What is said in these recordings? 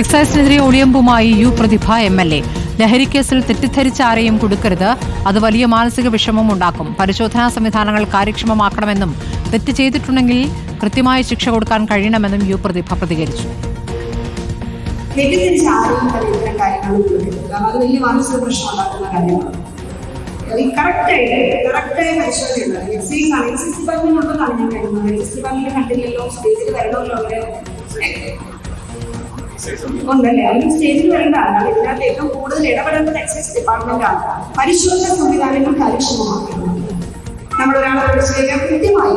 എക്സൈസിനെതിരെ ഒളിയമ്പുമായി U Prathibha M L A. ലഹരിക്കേസിൽ തെറ്റിദ്ധരിച്ച ആരെയും കൊടുക്കരുത്. അത് വലിയ മാനസിക വിഷമം ഉണ്ടാക്കും. പരിശോധനാ സംവിധാനങ്ങൾ കാര്യക്ഷമമാക്കണമെന്നും തെറ്റ് ചെയ്തിട്ടുണ്ടെങ്കിൽ കൃത്യമായ ശിക്ഷ കൊടുക്കാൻ കഴിയണമെന്നും യു പ്രതിഭ പ്രതികരിച്ചു. തെറ്റിദ്ധരിച്ച ആരെയും ഇത്തരം കാര്യങ്ങൾ കൊടുക്കരുത്. കാരണം അത് വലിയ മാനസിക പ്രശ്നം ഉണ്ടാക്കുന്ന കാര്യമാണ്. കറക്റ്റായിട്ട് കറക്റ്റായ പരിശോധനയുണ്ട്. എക്സൈസ് ആണ് എക്സൈസ് ഡിപ്പാർട്ട്മെന്റ് ഉണ്ടെന്നാണ് ഞാൻ കരുതുന്നത് എക്സൈസ് ഡിപ്പാർട്ട്മെന്റ് കണ്ടില്ലല്ലോ. സ്റ്റേജിൽ വരണമല്ലോ അവരെ. ഉണ്ടല്ലേ? അവർ സ്റ്റേജിൽ വരേണ്ടതാണ് കാരണം ഇതിനകത്ത് ഏറ്റവും കൂടുതൽ ഇടപെടേണ്ടത് എക്സൈസ് ഡിപ്പാർട്ട്മെന്റ് ആണ്. പരിശോധന സംവിധാനങ്ങൾ കാര്യക്ഷമമാക്കണം. നമ്മൾ ഒരാളെ വിളിച്ചു കഴിഞ്ഞാൽ കൃത്യമായി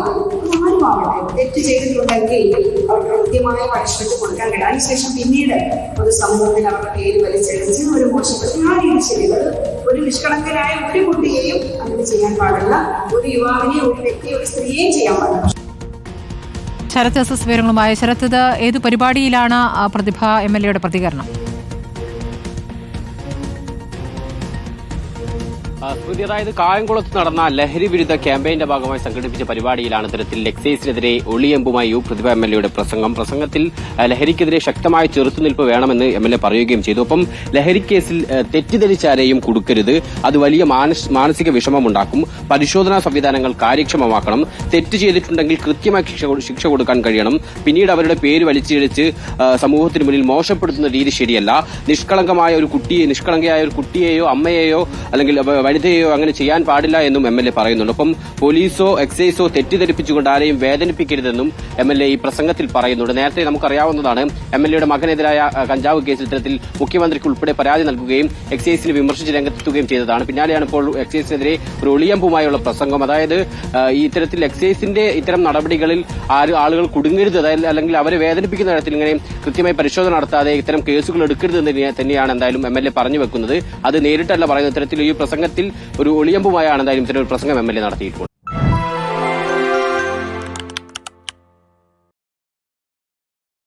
ആരുമാവട്ടെ തെറ്റ് ചെയ്തിട്ടുണ്ടെങ്കിൽ അവർക്ക് കൃത്യമായ പരിശോധിച്ച് കൊടുക്കാൻ കഴിയും. അതിനുശേഷം പിന്നീട് ഒരു സമൂഹത്തിൽ അവരുടെ പേര് വലിച്ചെടുത്ത് ഒരു മോശപ്പെടുത്തി ആ രീതി ശരികൾ ഒരു നിഷ്കളങ്കരായ ഒരു കുട്ടിയെയും അങ്ങനെ ചെയ്യാൻ പാടില്ല. ഒരു യുവാവിനെയും ഒരു വ്യക്തിയെ ഒരു സ്ത്രീയെയും ചെയ്യാൻ പാടില്ല. ശരത് എസ് എസ് വിവരങ്ങളുമായി. ശരത് ഇത് ഏത് പരിപാടിയിലാണ് പ്രതിഭ എം എൽ എയുടെ പ്രതികരണം? അതായത് കായംകുളത്ത് നടന്ന ലഹരി വിരുദ്ധ ക്യാമ്പയിന്റെ ഭാഗമായി സംഘടിപ്പിച്ച പരിപാടിയിലാണ് ഇത്തരത്തിൽ എക്സൈസിനെതിരെ ഒളിയമ്പുമായി യു പ്രതിഭ എം എൽ എയുടെ പ്രസംഗം. പ്രസംഗത്തിൽ ലഹരിക്കെതിരെ ശക്തമായ ചെറുത്തുനിൽപ്പ് വേണമെന്ന് എം എൽ എ പറയുകയും ചെയ്തു. ഒപ്പം ലഹരിക്കേസിൽ തെറ്റിദ്ധരിച്ചാരെയും കൊടുക്കരുത്. അത് വലിയ മാനസ്- മാനസിക വിഷമമുണ്ടാക്കും. പരിശോധനാ സംവിധാനങ്ങൾ കാര്യക്ഷമമാക്കണം. തെറ്റ് ചെയ്തിട്ടുണ്ടെങ്കിൽ കൃത്യമായി ശിക്ഷ കൊടുക്കാൻ കഴിയണം. പിന്നീട് അവരുടെ പേര് വലിച്ചിഴച്ച് സമൂഹത്തിന് മുന്നിൽ മോശപ്പെടുത്തുന്ന രീതി ശരിയല്ല. നിഷ്കളങ്കമായ ഒരു കുട്ടിയെ നിഷ്കളങ്കയായ ഒരു കുട്ടിയെയോ അമ്മയെയോ അല്ലെങ്കിൽ വ- വനിതയെയോ അങ്ങനെ ചെയ്യാൻ പാടില്ല എന്നും എം എൽ എ പറയുന്നുണ്ട്. ഒപ്പം പോലീസോ എക്സൈസോ തെറ്റിദ്ധരിപ്പിച്ചുകൊണ്ട് ആരെയും വേദനിപ്പിക്കരുതെന്നും എം എൽ എ ഈ പ്രസംഗത്തിൽ പറയുന്നുണ്ട്. നേരത്തെ നമുക്കറിയാവുന്നതാണ് എം എൽ എയുടെ മകനെതിരായ കഞ്ചാവ് കേസിൽ ഇത്തരത്തിൽ മുഖ്യമന്ത്രിക്ക് ഉൾപ്പെടെ പരാതി നൽകുകയും എക്സൈസിനെ വിമർശിച്ച് രംഗത്തെത്തുകയും ചെയ്തതാണ്. പിന്നാലെയാണ് ഇപ്പോൾ എക്സൈസിനെതിരെ ഒരു ഒളിയമ്പുമായുള്ള പ്രസംഗം. അതായത് ഇത്തരത്തിൽ എക്സൈസിന്റെ ഇത്തരം നടപടികളിൽ ആളുകൾ കുടുങ്ങരുത് അല്ലെങ്കിൽ അവരെ വേദനിപ്പിക്കുന്ന തരത്തിൽ ഇങ്ങനെ കൃത്യമായി പരിശോധന നടത്താതെ ഇത്തരം കേസുകൾ എടുക്കരുത് തന്നെയാണ് എന്തായാലും എം എൽ എ പറഞ്ഞു വെക്കുന്നത്. അത് നേരിട്ടല്ല പറയുന്നത്. ഇത്തരത്തിൽ ഈ പ്രസംഗത്തിൽ ഒരു ഒളിയമ്പുമായാണ് എന്തായാലും ഇത്തരം ഒരു പ്രസംഗം എം എൽ എ നടത്തിയിട്ടുള്ളത്.